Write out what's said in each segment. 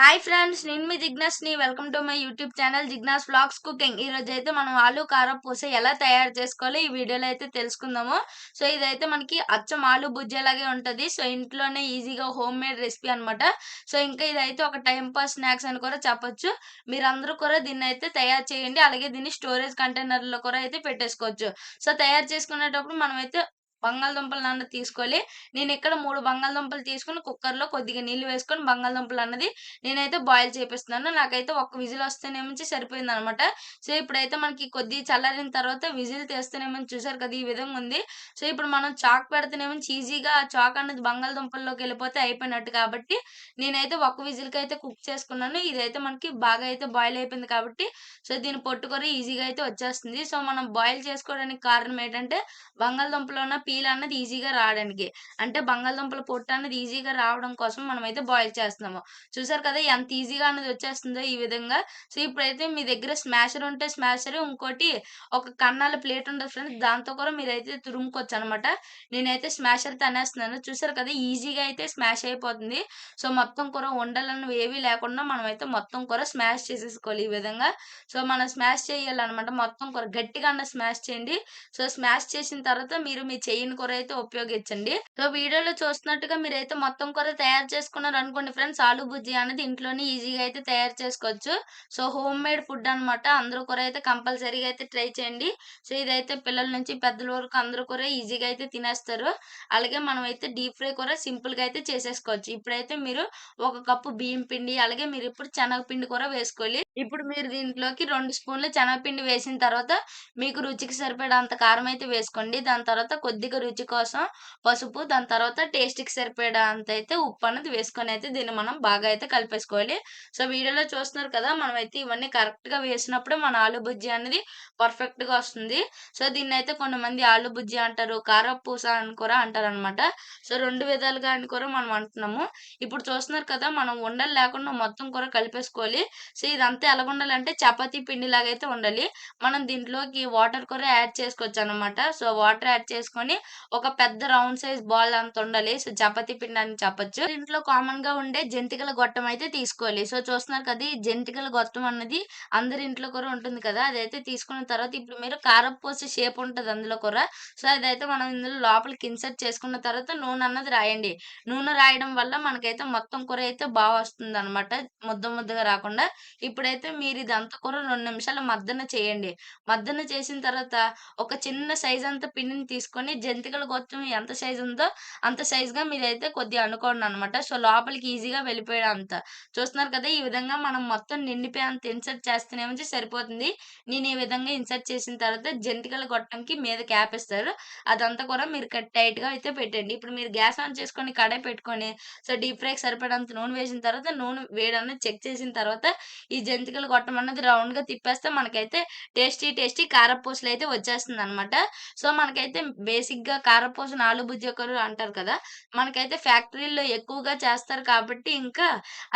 Hi friends నేను మీ జిగ్నాస్ని welcome to my YouTube channel Jigna's vlogs cooking ఈ రోజు అయితే మనం ఆలు కారం పూస ఎలా తయారు చేసుకోవాలో ఈ వీడియోలో అయితే తెలుసుకుందాము. సో ఇదైతే మనకి అచ్చం ఆలు బుజ్జేలాగే ఉంటుంది. సో ఇంట్లోనే ఈజీగా హోమ్ మేడ్ రెసిపీ అనమాట సో ఇంకా ఇదైతే ఒక టైం పాస్ స్నాక్స్ అని కూడా చెప్పొచ్చు. మీరందరూ కూడా దీన్ని అయితే తయారు చేయండి. అలాగే దీన్ని స్టోరేజ్ కంటైనర్లో కూడా అయితే పెట్టేసుకోవచ్చు. సో తయారు చేసుకునేటప్పుడు మనం అయితే బంగాళదుంపలు అన్నది తీసుకోవాలి. నేను ఇక్కడ మూడు బంగాళదుంపలు తీసుకుని కుక్కర్లో కొద్దిగా నీళ్ళు వేసుకొని బంగాళదుంపలు అన్నది నేనైతే బాయిల్ చేపిస్తున్నాను. నాకైతే ఒక్క విజిల్ వస్తేనేమించి సరిపోయింది అనమాట సో ఇప్పుడైతే మనకి కొద్ది చల్లారిన తర్వాత విజిల్ తీస్తేనేమని చూసారు కదా ఈ విధంగా ఉంది. సో ఇప్పుడు మనం చాక్ పెడితేనేమించి ఈజీగా చాక్ అన్నది బంగాళదుంపల్లోకి వెళ్ళిపోతే అయిపోయినట్టు కాబట్టి నేనైతే ఒక్క విజిల్కి అయితే కుక్ చేసుకున్నాను. ఇదైతే మనకి బాగా అయితే బాయిల్ అయిపోయింది కాబట్టి సో దీన్ని పొట్టుకొర ఈజీగా అయితే వచ్చేస్తుంది. సో మనం బాయిల్ చేసుకోవడానికి కారణం ఏంటంటే బంగాళదుంపలో ఉన్న పీల్ అన్నది ఈజీగా రావడానికి. అంటే బంగాళదుంపల పొట్టు అన్నది ఈజీగా రావడం కోసం మనమైతే బాయిల్ చేస్తున్నాము. చూసారు కదా ఎంత ఈజీగా అన్నది వచ్చేస్తుందో ఈ విధంగా. సో ఇప్పుడైతే మీ దగ్గర స్మాషర్ ఉంటే స్మాషర్ ఇంకోటి ఒక కన్నాల ప్లేట్ ఉంటుంది ఫ్రెండ్స్ దాంతో కూడా మీరైతే తురుముకోవచ్చు అనమాట నేనైతే స్మాషర్ తనేస్తున్నాను. చూసారు కదా ఈజీగా అయితే స్మాష్ అయిపోతుంది. సో మొత్తం కూర ఉండలను ఏవి లేకుండా మనమైతే మొత్తం కూర స్మాష్ చేసేసుకోవాలి ఈ విధంగా. సో మనం స్మాష్ చేయాలన్నమాట మొత్తం కూర. గట్టిగా అన్న స్మాష్ చేయండి. సో స్మాష్ చేసిన తర్వాత మీరు మీ ప్లెయిన్ కూర అయితే ఉపయోగించండి. సో వీడియోలో చూస్తున్నట్టుగా మీరైతే మొత్తం కూర తయారు చేసుకున్నారు అనుకోండి ఫ్రెండ్స్ ఆలు బుజ్జి అనేది ఇంట్లోనే ఈజీగా అయితే తయారు చేసుకోవచ్చు. సో హోమ్ మేడ్ ఫుడ్ అనమాట అందరూ కూర అయితే కంపల్సరీగా అయితే ట్రై చేయండి. సో ఇదైతే పిల్లల నుంచి పెద్దల వరకు అందరూ కూర ఈజీగా అయితే తినేస్తారు. అలాగే మనం అయితే డీప్ ఫ్రై కూర సింపుల్గా అయితే చేసేసుకోవచ్చు. ఇప్పుడైతే మీరు ఒక కప్పు బియ్యం పిండి అలాగే మీరు ఇప్పుడు శనగపిండి కూర వేసుకోవాలి ఇప్పుడు మీరు దీంట్లోకి రెండు స్పూన్లు శనగపిండి వేసిన తర్వాత మీకు రుచికి సరిపడే అంత కారం అయితే వేసుకోండి. దాని తర్వాత కొద్దిగా రుచి కోసం పసుపు దాని తర్వాత టేస్ట్కి సరిపడేంత అయితే ఉప్పు అనేది వేసుకొని అయితే దీన్ని మనం బాగా అయితే కలిపేసుకోవాలి. సో వీడియోలో చూస్తున్నారు కదా మనం అయితే ఇవన్నీ కరెక్ట్గా వేసినప్పుడే మన ఆలు బుజ్జి అనేది పర్ఫెక్ట్గా వస్తుంది. సో దీన్ని అయితే కొంతమంది ఆలు బుజ్జి అంటారు కారపూస అని కూడా అంటారు అనమాట సో రెండు విధాలుగా అని కూడా మనం అంటున్నాము. ఇప్పుడు చూస్తున్నారు కదా మనం ఉండలు లేకుండా మొత్తం కూర కలిపేసుకోవాలి. సో ఇదంతా ఎలా ఉండాలంటే చపాతీ పిండి లాగా అయితే ఉండాలి. మనం దీంట్లోకి వాటర్ కూడా యాడ్ చేసుకోవచ్చు అనమాట సో వాటర్ యాడ్ చేసుకొని ఒక పెద్ద రౌండ్ సైజ్ బాల్ అంత ఉండాలి. సో చపాతీ పిండి అని చెప్పొచ్చు. దీంట్లో కామన్గా ఉండే జంతికల గొట్టం అయితే తీసుకోవాలి. సో చూస్తున్నారు కదా ఈ జంతికల గొట్టం అన్నది అందరి ఇంట్లో కూడా ఉంటుంది కదా అదైతే తీసుకున్న తర్వాత ఇప్పుడు మీరు కారం పోసే షేప్ ఉంటుంది అందులో కూడా సో అదైతే మనం ఇందులో లోపలికి ఇన్సర్ట్ చేసుకున్న తర్వాత నూనె అన్నది రాయండి. నూనె రాయడం వల్ల మనకైతే మొత్తం కూర అయితే బాగా వస్తుంది అనమాట ముద్ద ముద్దగా రాకుండా. ఇప్పుడైతే మీరు ఇదంతా కూర రెండు నిమిషాలు మద్దన చేయండి. మద్దన చేసిన తర్వాత ఒక చిన్న సైజ్ అంత పిండిని తీసుకొని జంతికల గొత్తం ఎంత సైజ్ ఉందో అంత సైజుగా మీరైతే కొద్దిగా అనుకోండి అనమాట సో లోపలికి ఈజీగా వెళ్ళిపోయడం అంత. చూస్తున్నారు కదా ఈ విధంగా మనం మొత్తం నిండిపోయేంత అంత ఇన్సర్ట్ ఉంచి సరిపోతుంది. నేను ఈ విధంగా ఇన్సర్ట్ చేసిన తర్వాత జంతికల గొట్టంకి మీద క్యాప్ ఇస్తారు. అదంతా కూడా మీరు టైట్గా అయితే పెట్టండి. ఇప్పుడు మీరు గ్యాస్ ఆన్ చేసుకొని కడాయి పెట్టుకొని సో డీప్ ఫ్రైకి సరిపడంత నూనె వేసిన తర్వాత నూనె వేడన్న చెక్ చేసిన తర్వాత ఈ జంతికల గొట్టం అన్నది రౌండ్గా తిప్పేస్తే మనకైతే టేస్టీ టేస్టీ కారపూసలు అయితే వచ్చేస్తుంది అనమాట సో మనకైతే బేసిక్ గా కారపూస ఆలు బుజ్జకరు అంటారు కదా మనకైతే ఫ్యాక్టరీలో ఎక్కువగా చేస్తారు కాబట్టి ఇంకా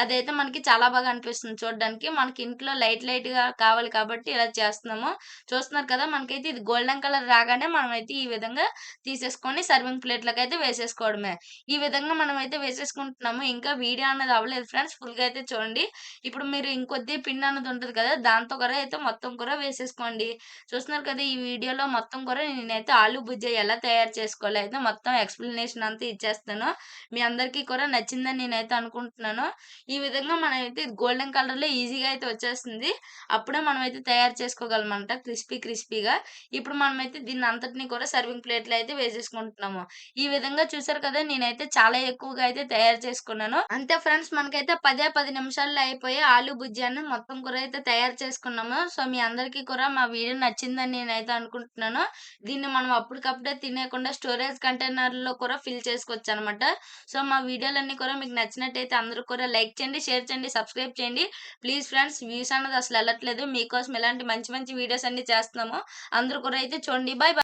అదైతే మనకి చాలా బాగా అనిపిస్తుంది చూడడానికి. మనకి ఇంట్లో లైట్ లైట్గా కావాలి కాబట్టి ఇలా చేస్తున్నాము. చూస్తున్నారు కదా మనకైతే ఇది గోల్డెన్ కలర్ రాగానే మనమైతే ఈ విధంగా తీసేసుకొని సర్వింగ్ ప్లేట్లకు అయితే వేసేసుకోవడమే. ఈ విధంగా మనం అయితే వేసేసుకుంటున్నాము. ఇంకా వీడియో అన్నది అవ్వలేదు ఫ్రెండ్స్ ఫుల్గా అయితే చూడండి. ఇప్పుడు మీరు ఇంకొద్ది పిండి అన్నది ఉంటుంది కదా దాంతో కూడా అయితే మొత్తం కూడా వేసేసుకోండి. చూస్తున్నారు కదా ఈ వీడియోలో మొత్తం కూడా నేనైతే ఆలు బుజ్జ ఎలా తయారు తయారు చేసుకోవాలి అయితే మొత్తం ఎక్స్ప్లెనేషన్ అంతా ఇచ్చేస్తాను. మీ అందరికీ కూడా నచ్చిందని నేనైతే అనుకుంటున్నాను. ఈ విధంగా మనమైతే గోల్డెన్ కలర్లో ఈజీగా అయితే వచ్చేస్తుంది. అప్పుడే మనమైతే తయారు చేసుకోగలమంట క్రిస్పీ క్రిస్పీగా. ఇప్పుడు మనమైతే దీన్ని అంతటిని కూడా సర్వింగ్ ప్లేట్లో అయితే వేసేసుకుంటున్నాము. ఈ విధంగా చూసారు కదా నేనైతే చాలా ఎక్కువగా అయితే తయారు చేసుకున్నాను. అంతే ఫ్రెండ్స్ మనకైతే పదే పది నిమిషాల్లో అయిపోయి ఆలు బుజ్జాన్ని మొత్తం కూర అయితే తయారు చేసుకున్నాము. సో మీ అందరికీ కూడా మా వీడియో నచ్చిందని నేనైతే అనుకుంటున్నాను. దీన్ని మనం అప్పటికప్పుడే తినే లేకుండా స్టోరేజ్ కంటైనర్లో కూడా ఫిల్ చేసుకోవచ్చు అనమాట సో మా వీడియోలన్నీ కూడా మీకు నచ్చినట్టయితే అందరూ కూడా లైక్ చేయండి షేర్ చేయండి సబ్స్క్రైబ్ చేయండి. ప్లీజ్ ఫ్రెండ్స్ వ్యూస్ అన్నది అసలు వెళ్ళట్లేదు. మీకోసం ఇలాంటి మంచి మంచి వీడియోస్ అన్ని చేస్తున్నాము అందరూ కూడా అయితే చూడండి. బాయ్